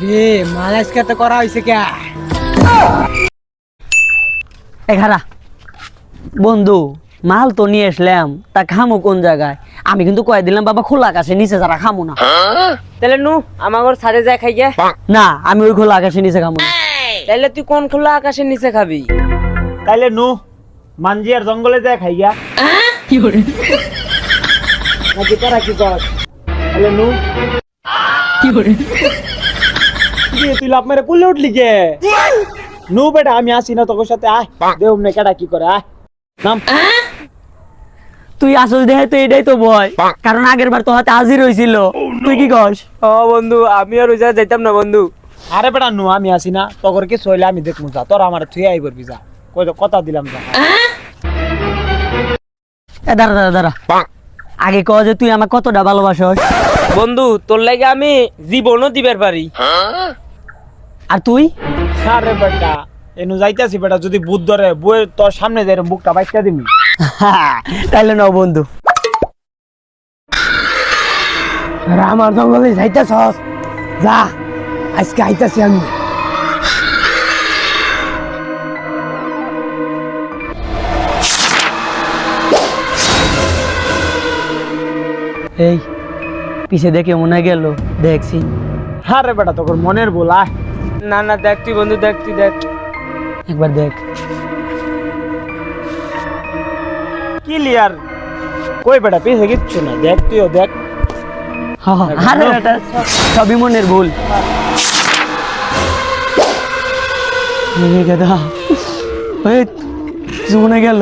রে মাল আজকে তো করা হয়েছে কে? এখারা বন্ধু মাল তো নিয়ে আসলাম তা খামো কোন জায়গায়? আমি কিন্তু কয়ে দিলাম বাবা খোলা আকাশে নিচে যারা খামো না। তাহলে নু আমার ঘর ছাদে যায় খাই গিয়া না আমি ওই খোলা আকাশে নিচে খামো না। তাহলে তুই কোন খোলা আকাশের নিচে খাবি? তাইলে নু মানজি আর জঙ্গলে যায় খাইয়া নাকি তোরা কি কর? তাহলে নু। কি রে, তুই লাভ মেরে কুলে উঠলি কে নু বেটা আমি আসি না তোর সাথে আয়। দেব নে কেডা কি করে আয়। নাম। তুই আসল দেহে তো এটাই তো ভয়। কারণ আগের বার তো হাতে হাজির হয়েছিল তুই কি কস? ও বন্ধু আমি আর ওই জায়গায় যাইতাম না বন্ধু। আরে বেটা নু আমি আসি না। তোর কি সইলে আমি দেখমু যা। তোর আমার থুই আই করবি যা। কই কথা দিলাম যা। এ দাঁড়া দাঁড়া দাঁড়া। আগে ক যে তুই আমার কতটা ভালোবাসস। বন্ধু তোর লাগে আমি জীবনও দিবার পারি। আর তুই? আরে বেটা এনু যাইতাছি বেটা যদি বুধ ধরে বইয়ের তোর সামনে যাই বুকটা বাইকটা দিবি তাইলে নাও বন্ধু। আর আমার জঙ্গলে যাইতেছ যা আজকে আইতাছি আমি। এই পিছে দেখে মনে গেল দেখছি আরে বেটা তোর মনের বল আয় না না দেখ তুই বন্ধু দেখ তুই দেখ একবার দেখ ক্লিয়ার কই বেটা পিছে কিচ্ছু না দেখ তুইও দেখ আরে বেটা, সবই মনের ভুল এই গাধা। এই, মনে গেল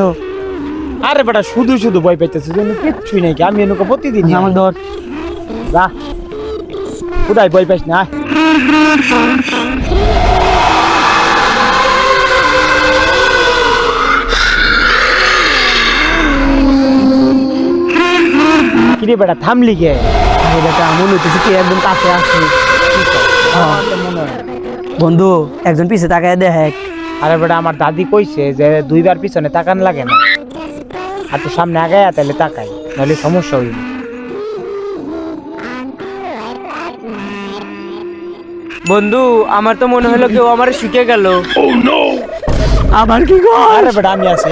আরে বেটা শুধু শুধু ভয় পাইতেছে যেন কিচ্ছুই নাই কি? আমি এনুকে প্রতিদিন আমার ধর। যা। কোথায় ভয় পাইস না। কিরে বেটা থামলি কে? বেটা মনে হইতেছে কি একদম কাছে আছে। হয়। বন্ধু একজন পিছে তাকায় দেখ। আরে বেটা আমার দাদি কইছে যে দুইবার পিছনে তাকান লাগে না। আর তো সামনে আগায় তাহলে তাকাই নাহলে সমস্যা হইব। বন্ধু আমার তো মনে হলো কেউ আমার শিখে গেল। আবার কি কর আরে বেটা আমি আছি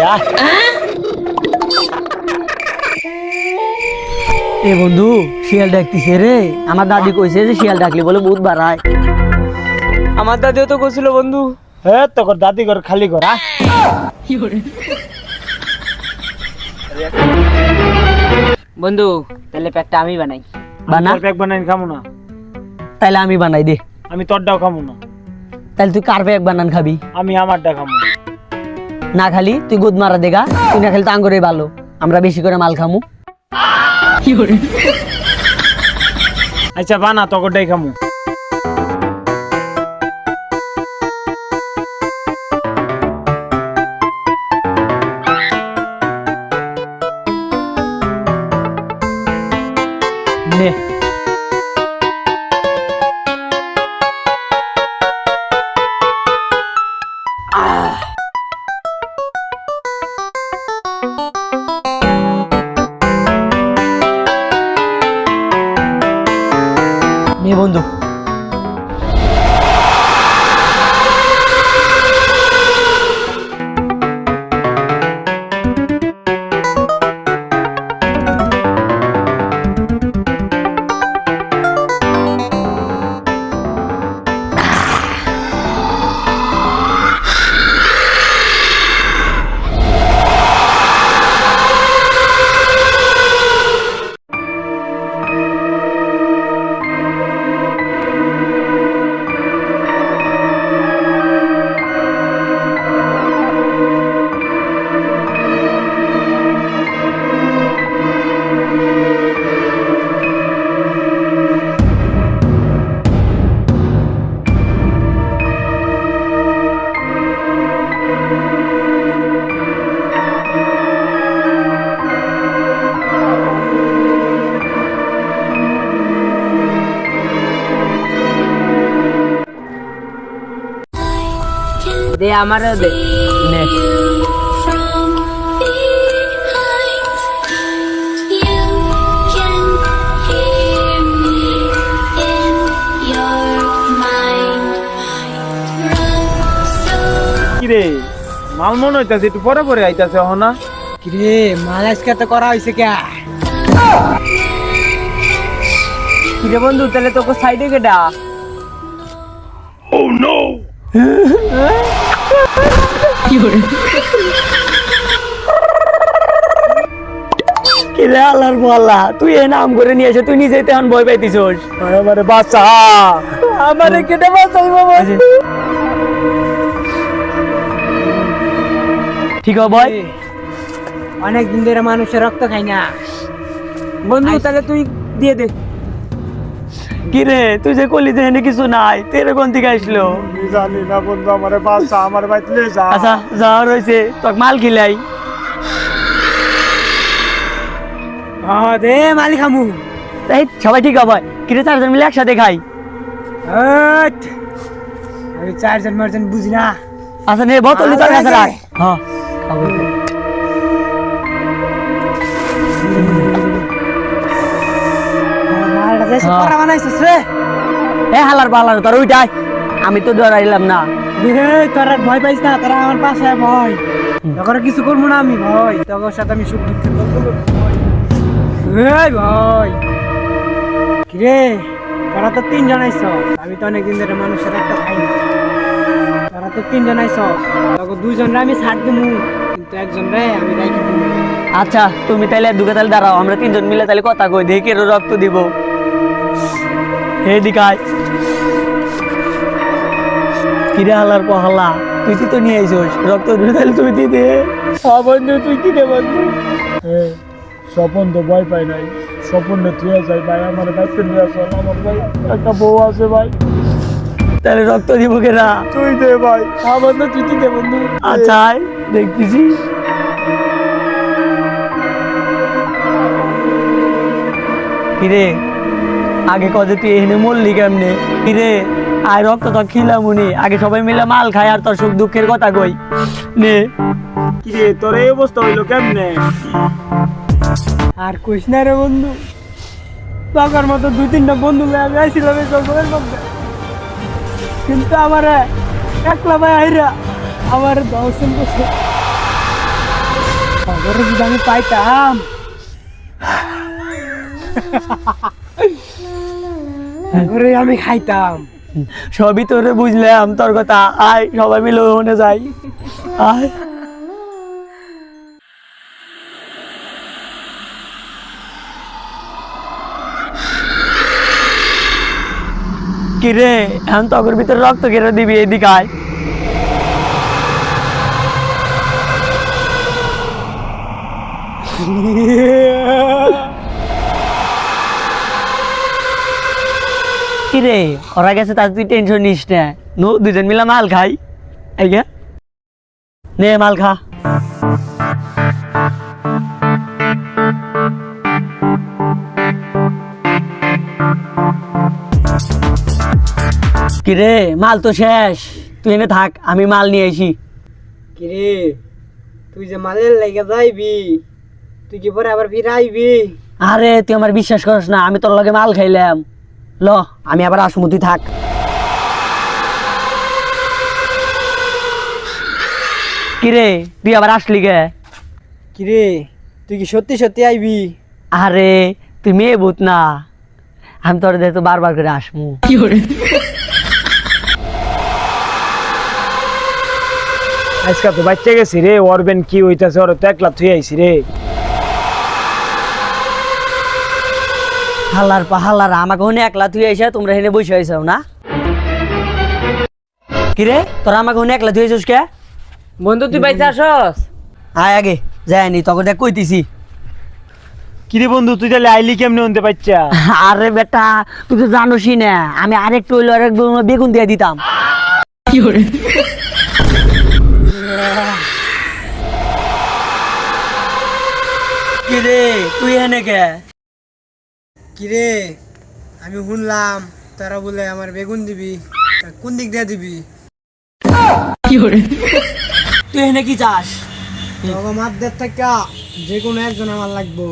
এ বন্ধু শিয়াল ডাকতিছে রে। আমার দাদি কইছে যে শিয়াল ডাকলি বলে বহুত বাড়ায়। আমার দাদিও তো করছিল বন্ধু। হে তোর দাদি ঘর খালি ঘর আয়। বন্ধু তাহলে প্যাকটা আমি বানাই। বানা? তোর প্যাক বানাই খামু না। তাহলে আমি বানাই দে। আমি তোরটাও খামু না। তাহলে তুই কার প্যাক বানান খাবি? আমি আমারটা খামু না। খালি তুই গুদ মারা দেগা। তুই না খালি তো আঙ্গুরে ভালো আমরা বেশি করে মাল খামু। আচ্ছা বানা তকরটাই খামু। নে। বন্ধু। দে আমারও দে। নে। কিরে মাল মনে হইতাছে একটু পরে পরে আইতাছে হনা কিরে মাল আজকে করা হইছে কে? কিরে বন্ধু তাহলে তোকে সাইডে কেটা ও নো কিরে। আল্লাহর বল্লা তুই এ নাম করে নিয়ে এসে তুই নিজেই তেমন ভয় পাইতিছস। আমারে বাঁচা। আমারে কেটে বাঁচাই বাবা। ঠিক আছে ভয় অনেক দিন ধরে মানুষের রক্ত খাই না। বন্ধু তাহলে তুই দিয়ে দে। কিরে তুই যে কলি যে এনে কিছু নাই তেরে কোন থেকে আসলো? জানি না বন্ধু আমারে বাঁচা আমার বাইতলে যা। আচ্ছা যা রয়েছে তোর মাল খিলাই হ্যাঁ দে মালিক আমু এই সবাই ঠিক হবে কিরে চারজন মিলে একসাথে খাই। আমি চারজন মারজন বুঝি না। আচ্ছা নে বোতল তোর কাছে রাখ। হ্যাঁ খাব। বানাইছিস রে। এ হালার পালার তোর ওইটাই। আমি তো ডরাইলাম না। তোরা ভয় পাইস না তোরা আমার পাশে ভয়। তখন কিছু করব না আমি ভয়। সাথে আমি সুখ ভয়। এই ভয়। কিরে তোরা তো আমি তো অনেকদিন ধরে মানুষের একটা খাই না। তোরা তো তখন দুজন আমি ছাড় দিমু কিন্তু একজন রে আমি আচ্ছা তুমি তাইলে দুকে তাহলে দাঁড়াও আমরা তিনজন মিলে তাহলে কথা কই দেখি রক্ত দিব। কিরে হালার পহালা? তুই তো নিয়ে আইসোস রক্ত তাহলে তুমি দিয়ে দে বন্ধু তুই কি রে বন্ধু স্বপন তো ভয় পাই নাই। স্বপন তুই যাই ভাই আমার বাইতে নিয়ে আসো আমার ভাই একটা বউ আছে ভাই। তাহলে রক্ত দিব কেনা তুই দে ভাই। হ্যাঁ বন্ধু তুই কি দে বন্ধু? আচ্ছা আয়, দেখতেছি। কিরে? আগে কদে তুই এখানে মরলি কেমনে? কিরে আয় রক্ত তো খিলাম উনি আগে সবাই মিলে মাল খায় আর তোর সুখ দুঃখের কথা কই। নে। কিরে তোর এই অবস্থা হইল কেমনে? আর কইস না রে বন্ধু। তখন মতো দুই তিনটা বন্ধু আমি আইছিলাম এই জঙ্গলের মধ্যে। কিন্তু আমার একলা ভাই আইরা আমার দর্শন করছে খবর যদি আমি পাইতাম। করে আমি খাইতাম। সবই তোরে বুঝলাম তোর কথা। আয় সবাই মিলে ওখানে যাই। আয়। কিরে এখন তগর ভিতরে রক্ত কেটে দিবি এদিকে আয়। কিরে ওরা গেছে তার তুই টেনশন নিস না। নো দুজন মিলে মাল খাই। এই গে। নে মাল খা। কিরে মাল তো শেষ। তুই এনে থাক আমি মাল নিয়ে আসি কিরে তুই যে মালের লেগে যাইবি তুই কি পরে আবার ফিরে আইবি আরে তুই আমার বিশ্বাস করিস না আমি তোর লগে মাল খাইলাম। ল আমি আবার আসমু তুই থাক। কিরে তুই আবার আসলি গে? কিরে তুই কি সত্যি সত্যি আইবি? আরে তুই মেয়ে ভূত না। আমি তোর দেখতো বারবার করে আসমু আজকে তো বাচ্চা গেছি রে অরবেন কি হইতাছে ওর তো একলা থুই আইছি রে। হাল্লার পা হাল্লার আমাকে হনে একলা তুই এসে তোমরা হেনে বসে হয়েছাও না? কিরে তোরা আমাকে হনে একলা তুই আইসস কে? বন্ধু তুই বাইসে আসস? আয় আগে যায়নি তোকে দেখ কইতিছি। কিরে বন্ধু তুই তাহলে আইলি কেমনে হতে বাচ্চা আরে বেটা তুই তো জানোসই না আমি আরেকটু হইল আরেক বেগুন দিয়ে দিতাম। কিরে তুই এনে কে? কিরে? আমি শুনলাম তারা বলে আমার বেগুন দিবি কোন দিক দিয়ে দিবি? তুই এনে কি চাস? মাদ্দের থেকে যে কোনো একজন আমার লাগবো।